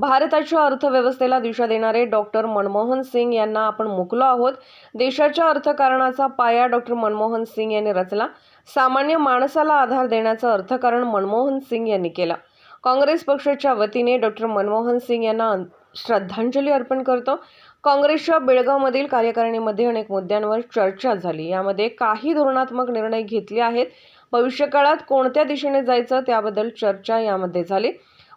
भारताच्या अर्थव्यवस्थेला दिशा देणारे डॉक्टर मनमोहन सिंग यांना आपण मुकलो आहोत. देशाच्या अर्थकारणाचा पाया डॉक्टर मनमोहन सिंग यांनी रचला. सामान्य माणसाला आधार देण्याचं अर्थकारण मनमोहन सिंग यांनी केलं. काँग्रेस पक्षाच्या वतीने डॉक्टर मनमोहन सिंग यांना श्रद्धांजली अर्पण करतो. काँग्रेसच्या बेळगावमधील कार्यकारिणीमध्ये अनेक मुद्द्यांवर चर्चा झाली. यामध्ये काही धोरणात्मक निर्णय घेतले आहेत. भविष्यकाळात कोणत्या दिशेने जायचं त्याबद्दल चर्चा यामध्ये झाली.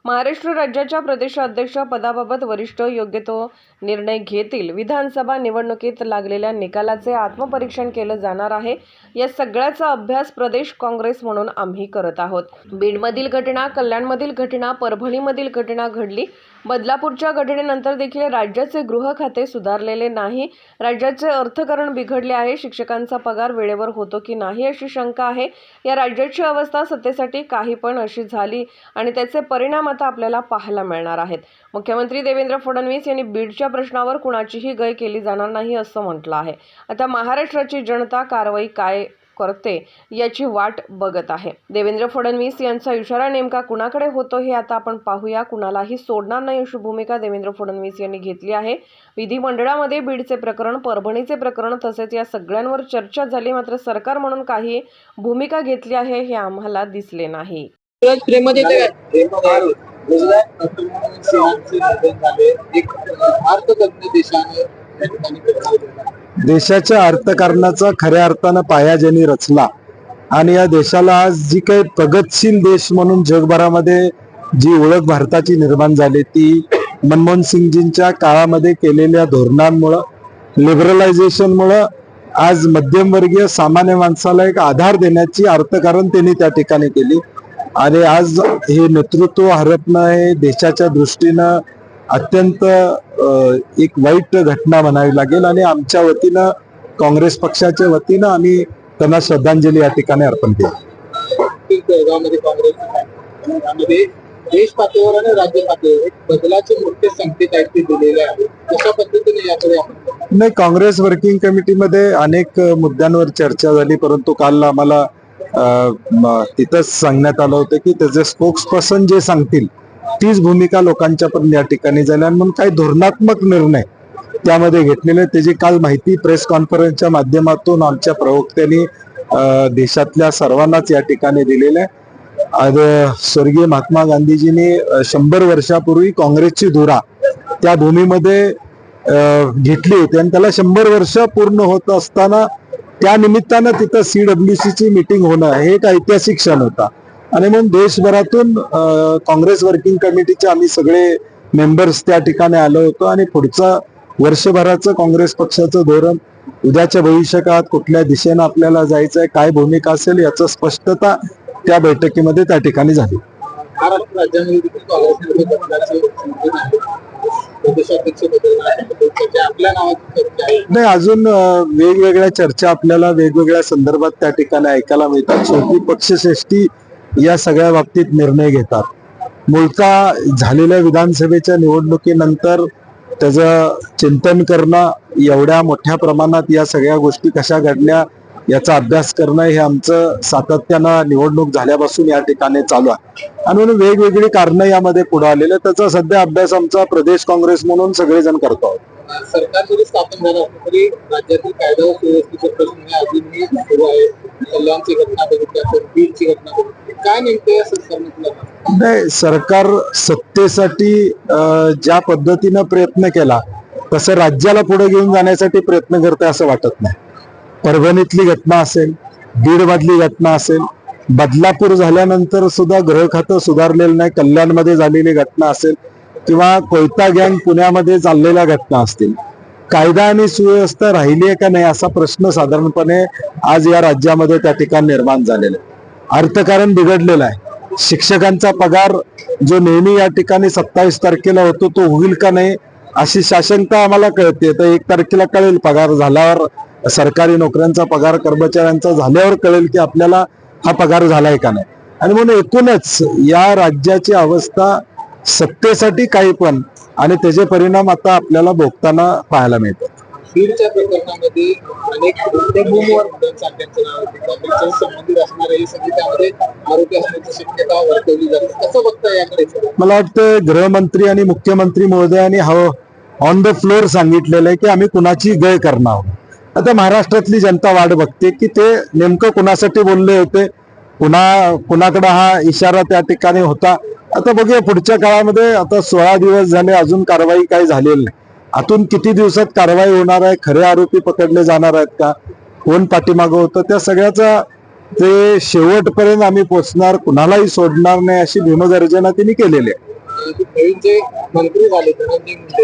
महाराष्ट्र राज्याच्या प्रदेशाध्यक्ष पदाबाबत वरिष्ठ योग्य तो निर्णय घेतील. विधानसभा निवडणुकीत लागलेल्या निकालाचे आत्मपरीक्षण केलं जाणार आहे. या सगळ्याचा अभ्यास प्रदेश काँग्रेस म्हणून आम्ही करत आहोत. बीडमधील घटना कल्याणमधील घटना परभणीमधील घटना घडली. बदलापूरच्या घटनेनंतर देखील राज्याचे गृह खाते सुधारलेले नाही. राज्याचे अर्थकारण बिघडले आहे. शिक्षकांचा पगार वेळेवर होतो की नाही अशी शंका आहे. या राज्याची अवस्था सत्तेसाठी काही पण अशी झाली आणि त्याचे परिणाम आता आपल्याला पाहायला मिळणार आहेत. मुख्यमंत्री देवेंद्र फडणवीस यांनी बीडच्या प्रश्नावर कुणाचीही गय केली जाणार नाही असं म्हटलं आहे. आता महाराष्ट्राची जनता कारवाई काय करते याची वाट बघत आहे. देवेंद्र फडणवीस यांचा इशारा नेमका कुणाकडे होतो हे आता आपण पाहूया. कुणालाही सोडणार नाही अशी भूमिका देवेंद्र फडणवीस यांनी घेतली आहे. विधिमंडळामध्ये बीडचे प्रकरण परभणीचे प्रकरण तसेच या सगळ्यांवर चर्चा झाली. मात्र सरकार म्हणून काही भूमिका घेतली आहे हे आम्हाला दिसले नाही. एक अर्थतज्ञ देशाने देशाच्या अर्थकारणाचा खऱ्या अर्थानं पाया ज्यांनी रचला. आणि या देशाला आज जी काही प्रगतशील देश म्हणून जगभरामध्ये जी ओळख भारताची निर्माण झाली ती मनमोहन सिंगजींच्या काळामध्ये केलेल्या धोरणांमुळं लिबरलायझेशनमुळं आज मध्यमवर्गीय सामान्य माणसाला एक आधार देण्याची अर्थकारण त्यांनी त्या ठिकाणी केली. आणि आज हे नेतृत्व हरपणं हे देशाच्या दृष्टीनं अत्यंत एक वाईट घटना म्हणावी लागेल आणि आमच्या वतीनं काँग्रेस पक्षाच्या वतीनं आम्ही त्यांना श्रद्धांजली या ठिकाणी अर्पण केली. काँग्रेस देश पातळीवर आणि राज्य पातळीवर बदलाचे मोठे संकेत आहेत ते दिलेले आहेत. कशा पद्धतीने याकडे नाही काँग्रेस वर्किंग कमिटीमध्ये अनेक मुद्द्यांवर चर्चा झाली परंतु काल आम्हाला तिथंच सांगण्यात आलं होतं की त्याचे स्पोक्स पर्सन जे सांगतील तीच भूमिका लोकांच्या पण या ठिकाणी झाल्या आणि म्हणून काही धोरणात्मक निर्णय त्यामध्ये घेतलेले त्याची काल माहिती प्रेस कॉन्फरन्सच्या माध्यमातून आमच्या प्रवक्त्यांनी देशातल्या सर्वांनाच या ठिकाणी दिलेलं आहे. आज स्वर्गीय महात्मा गांधीजींनी शंभर वर्षापूर्वी काँग्रेसची धुरा त्या भूमीमध्ये घेतली होती आणि त्याला शंभर वर्ष पूर्ण होत असताना त्या निमित्तानं तिथं सी ची मिटिंग होणं हे एक ऐतिहासिक क्षण होता. आणि म्हणून देशभरातून काँग्रेस वर्किंग कमिटीचे आम्ही सगळे मेंबर्स त्या ठिकाणी आलो होतो आणि पुढचं वर्षभराचं काँग्रेस पक्षाचं धोरण उद्याच्या भविष्यकाळात कुठल्या दिशेनं आपल्याला जायचंय काय भूमिका असेल याचं स्पष्टता त्या बैठकीमध्ये त्या ठिकाणी झाली. आहे. नाही अजून वेगवेगळ्या चर्चा आपल्याला वेगवेगळ्या संदर्भात त्या ठिकाणी ऐकायला मिळतात. शेवटी पक्षश्रेष्ठी या सगळ्या बाबतीत निर्णय घेतात. मुलता झालेल्या विधानसभेच्या निवडणुकीनंतर त्याचं चिंतन करणं एवढ्या मोठ्या प्रमाणात या सगळ्या गोष्टी कशा घडल्या याचा अभ्यास करणं हे आमचं सातत्यानं निवडणूक झाल्यापासून या ठिकाणी चालू आहे. आणि म्हणून वेगवेगळी कारणं यामध्ये पुढे आलेले त्याचा सध्या अभ्यास आमचा प्रदेश काँग्रेस म्हणून सगळेजण करतो आहोत. सरकार जरी स्थापन झालं असलं तरी राज्यातील कायदा व सुव्यवस्थेचे प्रश्न अजूनही सुरू आहे कल्याणची घटना बघितली आपण बीडची घटना बघितली. काय नेमकं या सरकारने तुला नाही सरकार सत्तेसाठी ज्या पद्धतीनं प्रयत्न केला तसं राज्याला पुढे घेऊन जाण्यासाठी प्रयत्न करते असं वाटत नाही. परभणीतली घटना असेल बीड मधली घटना असेल बदलापूर झाल्यानंतर सुद्धा गृह खातं सुधारलेलं नाही कल्याणमध्ये झालेली घटना असेल किंवा कोयता गँग पुण्यामध्ये चाललेल्या घटना असतील. कायदा आणि सुव्यवस्था राहिली आहे का नाही असा प्रश्न साधारणपणे आज या राज्यामध्ये त्या ठिकाणी निर्माण झालेला आहे. अर्थकारण बिघडलेलं आहे. शिक्षकांचा पगार जो नेहमी या ठिकाणी सत्तावीस तारखेला होतो तो होईल का नाही अशी शासनता आम्हाला कळते. तर एक तारखेला कळेल. पगार झाल्यावर सरकारी नोकऱ्यांचा पगार कर्मचाऱ्यांचा झाल्यावर कळेल की आपल्याला हा पगार झालाय का नाही. आणि म्हणून एकूणच या राज्याची अवस्था सत्तेसाठी काही पण आणि त्याचे परिणाम आता आपल्याला भोगताना पाहायला मिळतात. बीडच्या प्रकरणामध्ये अनेक भूमीवर सांगण्याचं नाव येतं किंवा त्यांच्याशी संबंधित असणारे हे सगळे त्यामध्ये आरोपी असण्याची शक्यता वर्तवली जाते. कसं बघता याकडे मला वाटतं गृहमंत्री आणि मुख्यमंत्री महोदयांनी ऑन द फ्लोअर सांगितलेलं आहे की आम्ही कुणाची गय करणार आता महाराष्ट्रातली जनता वाट बघते की ते नेमकं कुणासाठी बोलले होते कुणा कुणाकडे हा इशारा त्या ठिकाणी होता. आता बघूया पुढच्या काळामध्ये आता सोळा दिवस झाले अजून कारवाई काही झालेली नाही. आतून किती दिवसात कारवाई होणार आहे? खरे आरोपी पकडले जाणार आहेत का? कोण पाठीमागं होतं? त्या सगळ्याचा ते शेवटपर्यंत आम्ही पोचणार कुणालाही सोडणार नाही अशी भीमगर्जना त्यांनी केलेली आहे. जे मंत्री झाले ते.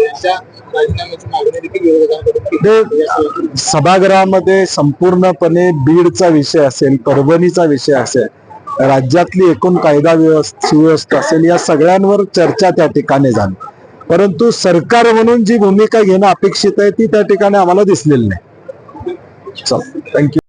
सभागृहामध्ये संपूर्णपणे बीडचा विषय असेल परभणीचा विषय असेल राज्यातली एकूण कायदा व्यवस्था सुव्यवस्था असेल या सगळ्यांवर चर्चा त्या ठिकाणी झाली. परंतु सरकार म्हणून जी भूमिका घेणं अपेक्षित आहे ती त्या ठिकाणी आम्हाला दिसलेली नाही. चल थँक्यू